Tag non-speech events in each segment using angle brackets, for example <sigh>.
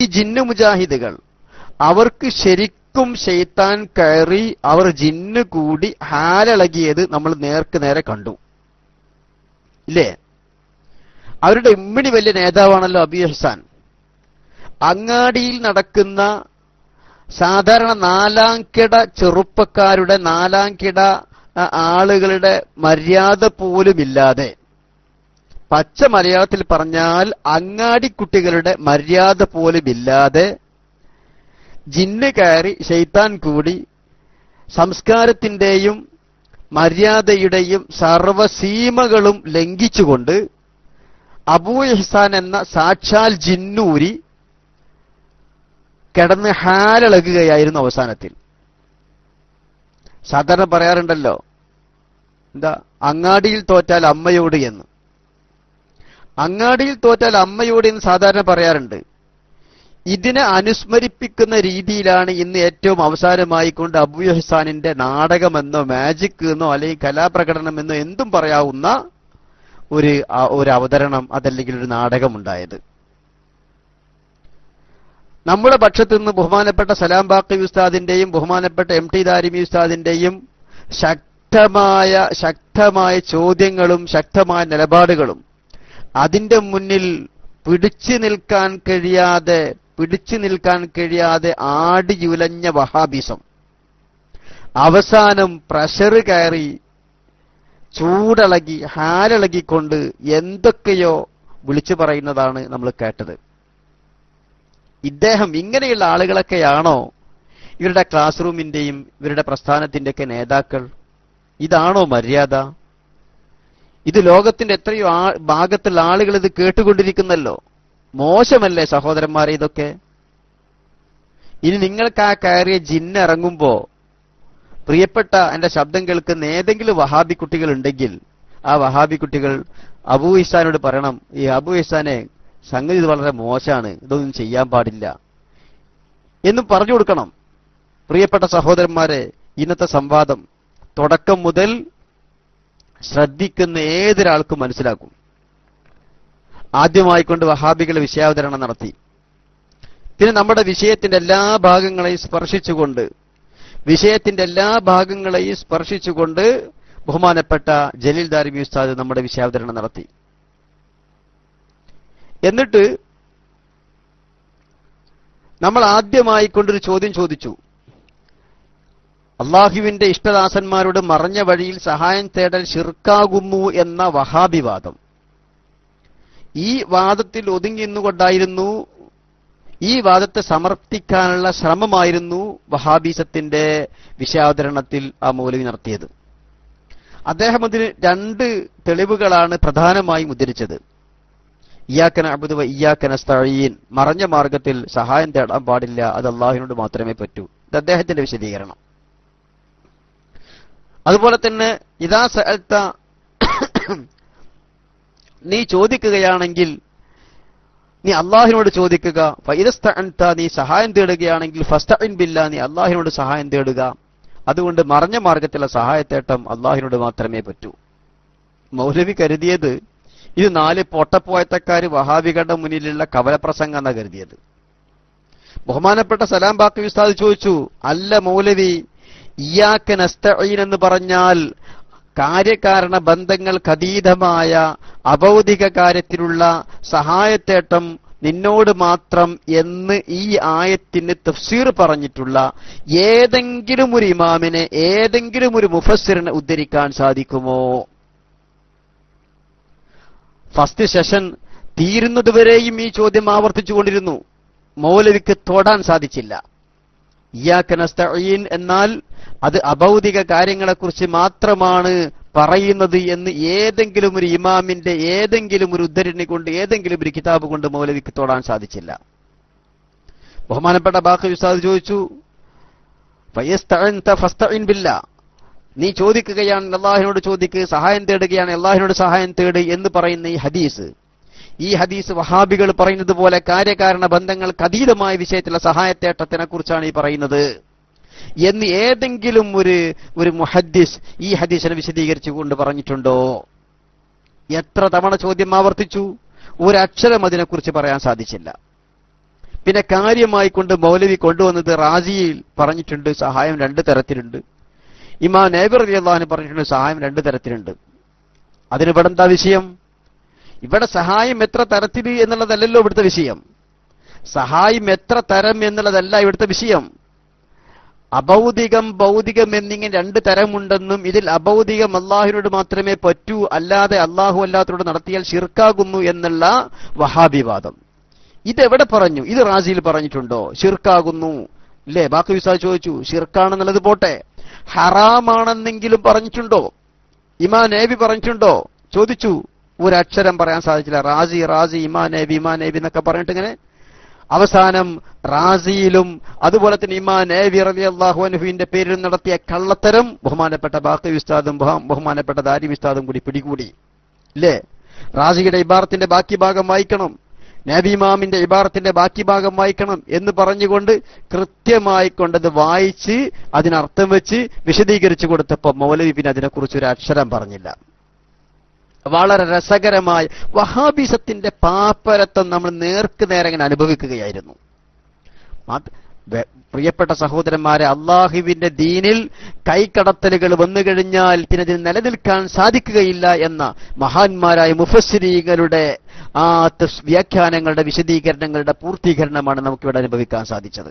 ഈ ജിന്നു മുജാഹിദുകൾ അവർക്ക് ശരിക്കും ഷെയ്ത്താൻ കയറി അവർ ജിന്ന് കൂടി ഹാലിളകിയത് നമ്മൾ നേർക്ക് നേരെ കണ്ടു. ഇല്ലേ? അവരുടെ ഇമ്മിണി വലിയ നേതാവാണല്ലോ അബി ഹസാൻ. അങ്ങാടിയിൽ നടക്കുന്ന സാധാരണ നാലാംകിട ചെറുപ്പക്കാരുടെ നാലാംകിട കിട ആളുകളുടെ മര്യാദ പോലുമില്ലാതെ പച്ച മലയാളത്തിൽ പറഞ്ഞാൽ അങ്ങാടിക്കുട്ടികളുടെ മര്യാദ പോലുമില്ലാതെ ജിന്ന് കയറി ഷെയ്ത്താൻ കൂടി സംസ്കാരത്തിന്റെയും മര്യാദയുടെയും സർവസീമകളും ലംഘിച്ചുകൊണ്ട് അബൂ ഇഹ്സാൻ എന്ന സാക്ഷാൽ ജിന്നൂരി കിടന്ന് ഹാലിളകുകയായിരുന്നു അവസാനത്തിൽ. സാധാരണ പറയാറുണ്ടല്ലോ എന്താ അങ്ങാടിയിൽ തോറ്റാൽ അമ്മയോട് എന്ന്. അങ്ങാടിയിൽ തോറ്റാൽ അമ്മയോട് എന്ന് സാധാരണ പറയാറുണ്ട്. ഇതിനെ അനുസ്മരിപ്പിക്കുന്ന രീതിയിലാണ് ഇന്ന് ഏറ്റവും അവസാനമായി കൊണ്ട് അബു ഹസാനിന്റെ നാടകമെന്നോ മാജിക് എന്നോ അല്ലെങ്കിൽ കലാപ്രകടനമെന്നോ എന്തും പറയാവുന്ന ഒരു ഒരു അവതരണം അതല്ലെങ്കിൽ ഒരു നാടകം ഉണ്ടായത് നമ്മുടെ പക്ഷത്തു നിന്ന് ബഹുമാനപ്പെട്ട സലാം ബാക്കി ഉസ്താദിന്റെയും ബഹുമാനപ്പെട്ട എം ടി ദാരിമി ഉസ്താദിന്റെയും ശക്തമായ ശക്തമായ ചോദ്യങ്ങളും ശക്തമായ നിലപാടുകളും അതിന്റെ മുന്നിൽ പിടിച്ചു നിൽക്കാൻ കഴിയാതെ പിടിച്ചു നിൽക്കാൻ കഴിയാതെ ആടി ആടിയുലഞ്ഞ വഹാബിസം. അവസാനം പ്രഷർ കയറി ചൂടളകി ഹാലളകിക്കൊണ്ട് എന്തൊക്കെയോ വിളിച്ചു പറയുന്നതാണ് നമ്മൾ കേട്ടത്. ഇദ്ദേഹം ഇങ്ങനെയുള്ള ആളുകളൊക്കെയാണോ? ഇവരുടെ ക്ലാസ് റൂമിന്റെയും ഇവരുടെ പ്രസ്ഥാനത്തിന്റെയൊക്കെ നേതാക്കൾ. ഇതാണോ മര്യാദ? ഇത് ലോകത്തിന്റെ എത്രയോ ഭാഗത്തുള്ള ആളുകൾ ഇത് കേട്ടുകൊണ്ടിരിക്കുന്നല്ലോ. മോശമല്ലേ സഹോദരന്മാരെ ഇതൊക്കെ? ഇനി നിങ്ങൾക്ക് ആ കയറിയ ജിന്നിറങ്ങുമ്പോ പ്രിയപ്പെട്ട എന്റെ ശബ്ദം കേൾക്കുന്ന ഏതെങ്കിലും വഹാബി കുട്ടികൾ ഉണ്ടെങ്കിൽ ആ വഹാബി കുട്ടികൾ അബു ഇസാനോട് പറയണം ഈ അബു ഇസാനെ സംഗതി വളരെ മോശമാണ് ഇതൊന്നും ചെയ്യാൻ പാടില്ല. എന്നും പറഞ്ഞു കൊടുക്കണം. പ്രിയപ്പെട്ട സഹോദരന്മാരെ ഇന്നത്തെ സംവാദം തുടക്കം മുതൽ ശ്രദ്ധിക്കുന്ന ഏതൊരാൾക്കും മനസ്സിലാക്കും ആദ്യമായിക്കൊണ്ട് വഹാബികൾ വിഷയാവതരണം നടത്തി. പിന്നെ നമ്മുടെ വിഷയത്തിന്റെ എല്ലാ ഭാഗങ്ങളെയും സ്പർശിച്ചുകൊണ്ട് വിഷയത്തിന്റെ എല്ലാ ഭാഗങ്ങളെയും സ്പർശിച്ചുകൊണ്ട് ബഹുമാനപ്പെട്ട ജലീൽ ദാരിമി ഉസ്താദ് നമ്മുടെ വിഷയാവതരണം നടത്തി. എന്നിട്ട് നമ്മൾ ആദ്യമായി കൊണ്ടൊരു ചോദ്യം ചോദിച്ചു. അള്ളാഹുവിന്റെ ഇഷ്ടദാസന്മാരോട് മറഞ്ഞ വഴിയിൽ സഹായം തേടൽ ഷിർക്കാകുന്നു എന്ന വഹാബിവാദം. ഈ വാദത്തിൽ ഒതുങ്ങി നിന്നുകൊണ്ടായിരുന്നു ഈ വാദത്തെ സമർപ്പിക്കാനുള്ള ശ്രമമായിരുന്നു വഹാബീസത്തിന്റെ വിഷയാവതരണത്തിൽ ആ മൗലവി നടത്തിയത്. അദ്ദേഹം അതിന് രണ്ട് തെളിവുകളാണ് പ്രധാനമായും ഉദ്ധരിച്ചത്. ഇയാക്കന അബുദുവ ഇയാക്കന സ്തഴീൻ മറഞ്ഞ മാർഗത്തിൽ സഹായം തേടാൻ പാടില്ല അത് അള്ളാഹുവിനോട് മാത്രമേ പറ്റൂ. ഇത് അദ്ദേഹത്തിന്റെ വിശദീകരണം. അതുപോലെ തന്നെ ഇതാ സഅൽത്ത നീ ചോദിക്കുകയാണെങ്കിൽ നീ അള്ളാഹിനോട് ചോദിക്കുക. ഫൈദസ്തഅൻത നീ സഹായം തേടുകയാണെങ്കിൽ ഫസ്തഇൻ ബില്ല നീ അള്ളാഹിനോട് സഹായം തേടുക. അതുകൊണ്ട് മറഞ്ഞ മാർഗത്തിലുള്ള സഹായത്തേട്ടം അള്ളാഹിനോട് മാത്രമേ പറ്റൂ. മൗലവി കരുതിയത് ഇത് നാല് പൊട്ടപ്പോയത്തക്കാര് വഹാബികളുടെ മുന്നിലുള്ള കവലപ്രസംഗം എന്നാ കരുതിയത്. ബഹുമാനപ്പെട്ട സലാം ബാക്കി ഉസ്താദ് ചോദിച്ചു അല്ല മൗലവി ഇയാക്ക് നസ്തഈൻ എന്ന് പറഞ്ഞാൽ കാര്യകാരണ ബന്ധങ്ങൾക്കതീതമായ അഭൗതിക കാര്യത്തിലുള്ള സഹായത്തേട്ടം നിന്നോട് മാത്രം എന്ന് ഈ ആയത്തിന് തഫ്സീർ പറഞ്ഞിട്ടുള്ള ഏതെങ്കിലും ഒരു ഇമാമിനെ ഏതെങ്കിലും ഒരു മുഫസ്സിറിനെ ഉദ്ധരിക്കാൻ സാധിക്കുമോ? ഫസ്റ്റ് സെഷൻ തീരുന്നതുവരെയും ഈ ചോദ്യം ആവർത്തിച്ചുകൊണ്ടിരുന്നു. മൗലവിക്ക് തൊടാൻ സാധിച്ചില്ല. ഇയാക്ക നസ്തഈൻ എന്നാൽ അത് അഭൗതിക കാര്യങ്ങളെക്കുറിച്ച് മാത്രമാണ് പറയുന്നത് എന്ന് ഏതെങ്കിലും ഒരു ഇമാമിന്റെ ഏതെങ്കിലും ഒരു ഉദ്ധരണി കൊണ്ട് ഏതെങ്കിലും ഒരു കിതാബ് കൊണ്ട് മൗലവിക്ക് തോടാൻ സാധിച്ചില്ല. ബഹുമാനപ്പെട്ട ബാക്കി ഉസ്താദ് ചോദിച്ചു നീ ചോദിക്കുകയാണ് അള്ളാഹിനോട് ചോദിക്ക് സഹായം തേടുകയാണ് അള്ളാഹിനോട് സഹായം തേട് എന്ന് പറയുന്ന ഈ ഹദീസ്. ഈ ഹദീസ് വഹാബികൾ പറയുന്നത് പോലെ കാര്യകാരണ ബന്ധങ്ങൾക്ക് അതീതമായ വിഷയത്തിലെ സഹായത്തേട്ടത്തിനെ കുറിച്ചാണ് ഈ പറയുന്നത്. എന്ന് ഏതെങ്കിലും ഒരു ഒരു മുഹദ്ദിസ് ഈ ഹദീസിനെ വിശദീകരിച്ചു കൊണ്ട് പറഞ്ഞിട്ടുണ്ടോ? എത്ര തവണ ചോദ്യം ആവർത്തിച്ചു? ഒരക്ഷരം അതിനെക്കുറിച്ച് പറയാൻ സാധിച്ചില്ല. പിന്നെ കാര്യമായി കൊണ്ട് മൗലവി കൊണ്ടുവന്നത് റാസിയിൽ പറഞ്ഞിട്ടുണ്ട് സഹായം രണ്ട് തരത്തിലുണ്ട്. ഇമാ നേബർ അള്ളാഹിന് പറഞ്ഞിട്ടുണ്ട് സഹായം രണ്ട് തരത്തിലുണ്ട്. അതിന് വിഷയം? ഇവിടെ സഹായം എത്ര തരത്തിൽ എന്നുള്ളതല്ലല്ലോ ഇവിടുത്തെ വിഷയം. സഹായം എത്ര തരം എന്നുള്ളതല്ല ഇവിടുത്തെ വിഷയം. അഭൗതികം ഭൗതികം എന്നിങ്ങനെ രണ്ട് തരമുണ്ടെന്നും ഇതിൽ അഭൗതികം അള്ളാഹുവിനോട് മാത്രമേ പറ്റൂ അല്ലാതെ അള്ളാഹു അല്ലാത്തവരോട് നടത്തിയാൽ ഷിർക്കാകുന്നു എന്നുള്ള വഹാബിവാദം. ഇതെവിടെ പറഞ്ഞു? ഇത് റാസിയിൽ പറഞ്ഞിട്ടുണ്ടോ? ഷിർക്കാകുന്നു ഇല്ലേ? ബാക്കി വിസാ ചോദിച്ചു ഷിർക്കാണെന്നുള്ളത് പോട്ടെ. ഹറാമാണെന്നെങ്കിലും പറഞ്ഞിട്ടുണ്ടോ? ഇമാ നേബി പറഞ്ഞിട്ടുണ്ടോ? ചോദിച്ചു. ഒരക്ഷരം പറയാൻ സാധിച്ചില്ല. റാസി റാസി ഇമാ നേബി ഇമാ നേബി എന്നൊക്കെ പറഞ്ഞിട്ട് ഇങ്ങനെ അവസാനം റാസിയിലും അതുപോലെ തന്നെ ഇമാ നേബി റബി അള്ളാഹു അനുഹുവിന്റെ പേരിൽ നടത്തിയ കള്ളത്തരം ബഹുമാനപ്പെട്ട ബാക്കി വിസ്താദും ബഹുമാനപ്പെട്ട ദാരി വിസ്താദും കൂടി പിടികൂടി. ഇല്ലേ? റാസിയുടെ ഇബാറത്തിന്റെ ബാക്കി ഭാഗം വായിക്കണം. നബിമാമിന്റെ ഇബാറത്തിന്റെ ബാക്കി ഭാഗം വായിക്കണം എന്ന് പറഞ്ഞുകൊണ്ട് കൃത്യമായി കൊണ്ടത് വായിച്ച് അതിനർത്ഥം വെച്ച് വിശദീകരിച്ചു കൊടുത്തപ്പോ മൗലവി പിന്നെ അതിനെക്കുറിച്ച് ഒരു അക്ഷരം പറഞ്ഞില്ല. വളരെ രസകരമായ വഹാബിസത്തിന്റെ പാപ്പരത്വം നമ്മൾ നേർക്ക് നേരെ ഇങ്ങനെ അനുഭവിക്കുകയായിരുന്നു. പ്രിയപ്പെട്ട സഹോദരന്മാരെ അള്ളാഹുവിന്റെ ദീനിൽ കൈക്കടത്തലുകൾ വന്നു കഴിഞ്ഞാൽ പിന്നെ അതിന് നിലനിൽക്കാൻ സാധിക്കുകയില്ല എന്ന മഹാന്മാരായ മുഫസ്സിരീകളുടെ ആ വ്യാഖ്യാനങ്ങളുടെ വിശദീകരണങ്ങളുടെ പൂർത്തീകരണമാണ് നമുക്കിവിടെ അനുഭവിക്കാൻ സാധിച്ചത്.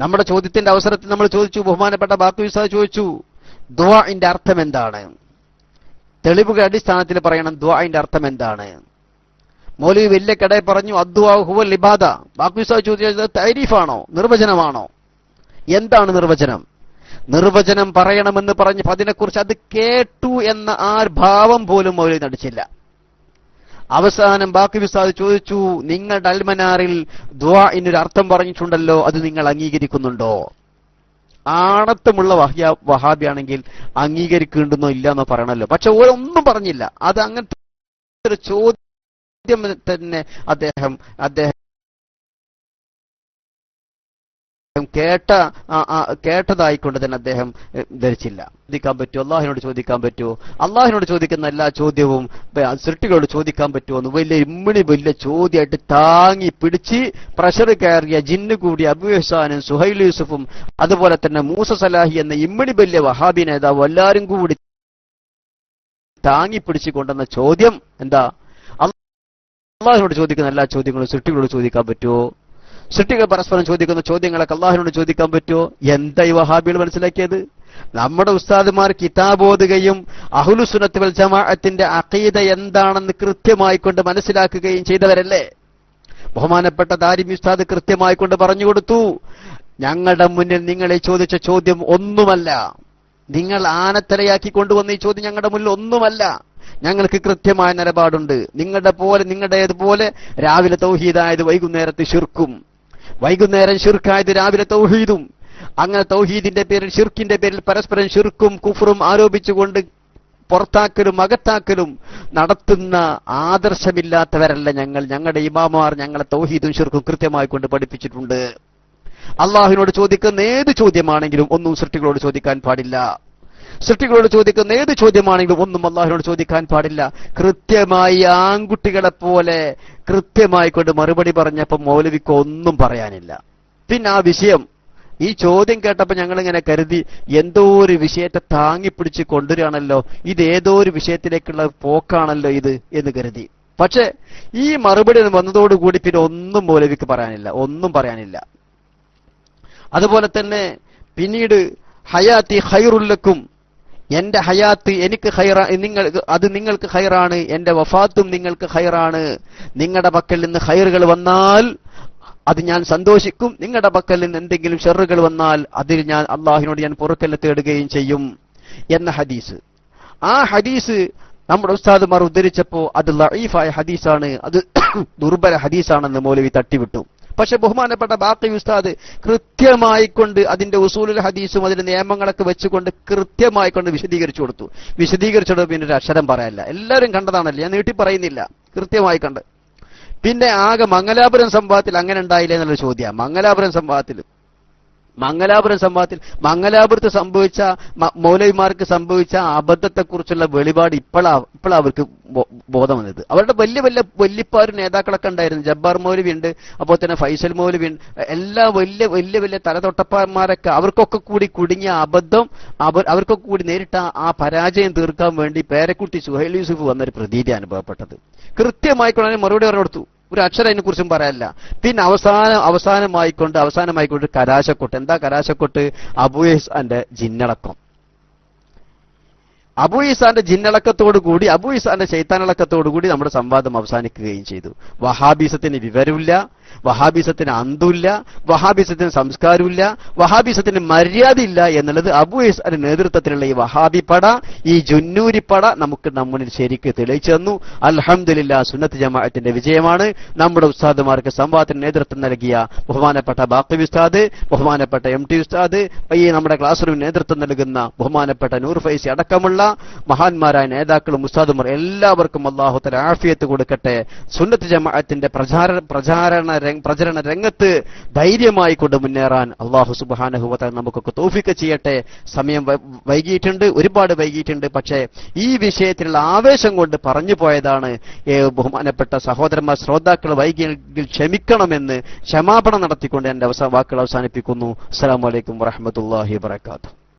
നമ്മുടെ ചോദ്യത്തിന്റെ അവസരത്തിൽ നമ്മൾ ചോദിച്ചു ബഹുമാനപ്പെട്ട ബാക്കുവിസ ചോദിച്ചു ദുവാന്റെ അർത്ഥം എന്താണ് തെളിവുകൾ അടിസ്ഥാനത്തിൽ പറയണം ദ്വാഇന്റെ അർത്ഥം എന്താണ്. മൗലവി വലിയ കടയിൽ പറഞ്ഞു അദ്വാ ഹുവൽ ഇബാദ. ബാക്കുവിസ ചോദിച്ചത് തൈരീഫാണോ? നിർവചനമാണോ? എന്താണ് നിർവചനം? നിർവചനം പറയണമെന്ന് പറഞ്ഞ് അതിനെക്കുറിച്ച് അത് കേട്ടു എന്ന ആ ഭാവം പോലും മൗലവി നടിച്ചില്ല. അവസാനം ബാക്കി വിസാദ് ചോദിച്ചു നിങ്ങളുടെ അൽമനാറിൽ ദ്വാ ഇന്നൊരു അർത്ഥം പറഞ്ഞിട്ടുണ്ടല്ലോ അത് നിങ്ങൾ അംഗീകരിക്കുന്നുണ്ടോ? ആണത്തമുള്ള വഹ്യ വഹാബിയാണെങ്കിൽ അംഗീകരിക്കേണ്ടെന്നോ ഇല്ലെന്നോ പറയണല്ലോ പക്ഷെ ഒന്നും പറഞ്ഞില്ല. അത് അങ്ങനത്തെ ഒരു ചോദ്യം തന്നെ അദ്ദേഹം അദ്ദേഹം കേട്ട കേട്ടതായിക്കൊണ്ട് തന്നെ അദ്ദേഹം ധരിച്ചില്ല. ചോദിക്കാൻ പറ്റുമോ? അള്ളാഹിനോട് ചോദിക്കാൻ പറ്റുമോ? അള്ളാഹിനോട് ചോദിക്കുന്ന എല്ലാ ചോദ്യവും സൃഷ്ടികളോട് ചോദിക്കാൻ പറ്റുമോ എന്ന് വലിയ ഇമ്മിണി വലിയ ചോദ്യമായിട്ട് താങ്ങി പിടിച്ച് പ്രഷർ കയറിയ ജിന്ന് കൂടി അബുഹസാനും സുഹൈൽ യൂസുഫും അതുപോലെ തന്നെ മൂസ സലാഹി എന്ന ഇമ്മിണി വലിയ വഹാബി നേതാവ് എല്ലാവരും കൂടി താങ്ങി പിടിച്ചു കൊണ്ടുവന്ന ചോദ്യം എന്താ? അള്ളാഹിനോട് ചോദിക്കുന്ന എല്ലാ ചോദ്യങ്ങളും സൃഷ്ടികളോട് ചോദിക്കാൻ പറ്റുമോ? സൃഷ്ടികൾ പരസ്പരം ചോദിക്കുന്ന ചോദ്യങ്ങളൊക്കെ അള്ളാഹിനോട് ചോദിക്കാൻ പറ്റുമോ? എന്താ ഈ വഹാബികൾ മനസ്സിലാക്കിയത്? നമ്മുടെ ഉസ്താദുമാർ കിതാബോധുകയും അഹുലുസുനത്ത് ജമാഅത്തിന്റെ അഖീദ എന്താണെന്ന് കൃത്യമായി കൊണ്ട് മനസ്സിലാക്കുകയും ചെയ്തവരല്ലേ? ബഹുമാനപ്പെട്ട ദാരിമി ഉസ്താദ് കൃത്യമായി കൊണ്ട് പറഞ്ഞു കൊടുത്തു. ഞങ്ങളുടെ മുന്നിൽ നിങ്ങളെ ചോദിച്ച ചോദ്യം ഒന്നുമല്ല. നിങ്ങൾ ആനത്തലയാക്കി കൊണ്ടുവന്ന ഈ ചോദ്യം ഞങ്ങളുടെ മുന്നിൽ ഒന്നുമല്ല. ഞങ്ങൾക്ക് കൃത്യമായ നിലപാടുണ്ട്. നിങ്ങളുടെ പോലെ നിങ്ങളുടേതുപോലെ രാവിലെ തൗഹീദായത് വൈകുന്നേരത്ത് ഷിർക്കും വൈകുന്നേരം ഷിർക്കായത് രാവിലെ തൗഹീദും. അങ്ങനെ തൗഹീദിന്റെ പേരിൽ ഷിർക്കിന്റെ പേരിൽ പരസ്പരം ഷിർക്കും കുഫറും ആരോപിച്ചുകൊണ്ട് പുറത്താക്കലും അകത്താക്കലും നടത്തുന്ന ആദർശമില്ലാത്തവരല്ല ഞങ്ങൾ. ഞങ്ങളുടെ ഇമാമാർ ഞങ്ങളെ തൗഹീദും ഷിർക്കും കൃത്യമായി കൊണ്ട് പഠിപ്പിച്ചിട്ടുണ്ട്. അള്ളാഹുവിനോട് ചോദിക്കുന്ന ഏത് ചോദ്യമാണെങ്കിലും ഒന്നും സൃഷ്ടികളോട് ചോദിക്കാൻ പാടില്ല. സൃഷ്ടികളോട് ചോദിക്കുന്ന ഏത് ചോദ്യമാണെങ്കിലും ഒന്നും അള്ളാഹുവിനോട് ചോദിക്കാൻ പാടില്ല. കൃത്യമായി ആൺകുട്ടികളെ പോലെ കൃത്യമായി കൊണ്ട് മറുപടി പറഞ്ഞപ്പോൾ മൗലവിക്ക് ഒന്നും പറയാനില്ല. പിന്നെ ആ വിഷയം ഈ ചോദ്യം കേട്ടപ്പോൾ ഞങ്ങൾ ഇങ്ങനെ കരുതി എന്തോ ഒരു വിഷയത്തെ താങ്ങിപ്പിടിച്ച് കൊണ്ടുവരികയാണല്ലോ ഇത് ഏതോ ഒരു വിഷയത്തിലേക്കുള്ള പോക്കാണല്ലോ ഇത് എന്ന് കരുതി. പക്ഷേ ഈ മറുപടി വന്നതോടുകൂടി പിന്നെ ഒന്നും മൗലവിക്ക് പറയാനില്ല ഒന്നും പറയാനില്ല. അതുപോലെ തന്നെ പിന്നീട് ഹയാത്തി ഹൈറുല്ലക്കും എന്റെ ഹയാത്ത് എനിക്ക് നിങ്ങൾ അത് നിങ്ങൾക്ക് ഹൈറാണ് എന്റെ വഫാത്തും നിങ്ങൾക്ക് ഹൈറാണ് നിങ്ങളുടെ പക്കൽ നിന്ന് ഹൈറുകൾ വന്നാൽ അത് ഞാൻ സന്തോഷിക്കും. നിങ്ങളുടെ പക്കൽ നിന്ന് എന്തെങ്കിലും ഷെറുകൾ വന്നാൽ അതിൽ ഞാൻ അള്ളാഹിനോട് ഞാൻ പൊറുക്കല്ല തേടുകയും ചെയ്യും എന്ന ഹദീസ്. ആ ഹദീസ് നമ്മുടെ ഉസ്താദുമാർ ഉദ്ധരിച്ചപ്പോ അത് ലഈഫായ ഹദീസാണ്. അത് <coughs> ദുർബല ഹദീസാണെന്ന് മൗലവി തട്ടിവിട്ടു. പക്ഷെ ബഹുമാനപ്പെട്ട ബാക്കി ഉസ്താദ് കൃത്യമായി കൊണ്ട് അതിന്റെ ഉസൂലുൽ ഹദീസും അതിന്റെ നിയമങ്ങളൊക്കെ വെച്ചുകൊണ്ട് കൃത്യമായി കൊണ്ട് വിശദീകരിച്ചു കൊടുത്തു. വിശദീകരിച്ചത് പിന്നെ ഒരു അക്ഷരം പറയാനില്ല എല്ലാവരും കണ്ടതാണല്ലോ? ഞാൻ നീട്ടി പറയുന്നില്ല. കൃത്യമായി കണ്ട് പിന്നെ ആകെ മംഗലാപുരം സംഭവത്തിൽ അങ്ങനെ ഉണ്ടായില്ല എന്നുള്ള ചോദ്യം. മംഗലാപുരം സംഭവത്തിൽ. മംഗലാപുരം സംഭവത്തിൽ മംഗലാപുരത്ത് സംഭവിച്ച മൗലവിമാർക്ക് സംഭവിച്ച അബദ്ധത്തെക്കുറിച്ചുള്ള വെളിപാട് ഇപ്പോഴാ ഇപ്പോഴാ അവർക്ക് ബോധം വന്നത്. അവരുടെ വലിയ വലിയ വല്യപ്പാർ നേതാക്കളൊക്കെ ഉണ്ടായിരുന്നു. ജബ്ബാർ മൗലവി ഉണ്ട് അപ്പോൾ തന്നെ ഫൈസൽ മൗലവി ഉണ്ട്. എല്ലാ വലിയ വലിയ വലിയ തലതൊട്ടപ്പന്മാരൊക്കെ അവർക്കൊക്കെ കൂടി കുടുങ്ങിയ അബദ്ധം അവർ അവർക്കൊക്കെ കൂടി നേരിട്ട ആ പരാജയം തീർക്കാൻ വേണ്ടി പേരക്കുട്ടി സുഹൈൽ യൂസുഫ് വന്നൊരു പ്രതീതി അനുഭവപ്പെട്ടത്. കൃത്യമായി മറുപടി പറഞ്ഞു കൊടുത്തു. ഒരു അക്ഷരം അതിനെ കുറിച്ചും പറയാനില്ല പിന്നെ അവസാനം അവസാനമായിക്കൊണ്ട് അവസാനമായിക്കൊണ്ട് കരാശക്കൊട്ട്. എന്താ കരാശക്കൊട്ട്? അന്റെ ജിന്നടക്കം. അബു ഇസാന്റെ ജിന്നടക്കത്തോടു കൂടി അബു ഇസാന്റെ ചൈത്താനിളക്കത്തോടു കൂടി നമ്മുടെ സംവാദം അവസാനിക്കുകയും ചെയ്തു. വഹാബീസത്തിന് വിവരമില്ല. വഹാബീസത്തിന് അന്തുമില്ല വഹാബിസത്തിന് സംസ്കാരമില്ല വഹാബിസത്തിന് മര്യാദയില്ല എന്നുള്ളത് അബു ഈസാന്റെ നേതൃത്വത്തിലുള്ള ഈ വഹാബി പട ഈ ജുന്നൂരി പട നമുക്ക് നമ്മുടെ ശരിക്ക് തെളിയിച്ചു തന്നു. അലഹമില്ല സുന്നത്ത് ജമാഅത്തിന്റെ വിജയമാണ്. നമ്മുടെ ഉസ്താദുമാർക്ക് സംവാദത്തിന് നേതൃത്വം നൽകിയ ബഹുമാനപ്പെട്ട ബാക്കി ഉസ്താദ് ബഹുമാനപ്പെട്ട എം ടി ഉസ്താദ് ഈ നമ്മുടെ ക്ലാസ് റൂമിന് നേതൃത്വം നൽകുന്ന ബഹുമാനപ്പെട്ട നൂർ ഫൈസി അടക്കമുള്ള മഹാന്മാരായ നേതാക്കളും ഉസ്താദുമാർ എല്ലാവർക്കും അള്ളാഹുത്തല ആഫിയത്ത് കൊടുക്കട്ടെ. സുന്നത്ത് ജമാഅത്തിന്റെ പ്രചാര പ്രചാരണ പ്രചരണ രംഗത്ത് ധൈര്യമായി കൊണ്ട് മുന്നേറാൻ അള്ളാഹു സുബാനഹുവത്ത നമുക്കൊക്കെ തോഫിക്ക് ചെയ്യട്ടെ. സമയം വൈകിയിട്ടുണ്ട് ഒരുപാട് വൈകിയിട്ടുണ്ട്. പക്ഷേ ഈ വിഷയത്തിലുള്ള ആവേശം കൊണ്ട് പറഞ്ഞു പോയതാണ് ബഹുമാനപ്പെട്ട സഹോദരന്മാർ ശ്രോതാക്കൾ വൈകിയെങ്കിൽ ക്ഷമിക്കണമെന്ന് ക്ഷമാപണം നടത്തിക്കൊണ്ട് എന്റെ അവസാന വാക്കുകൾ അവസാനിപ്പിക്കുന്നു. അസ്സാം വലൈക്കും വറഹമത്തല്ലാഹി വാത്തു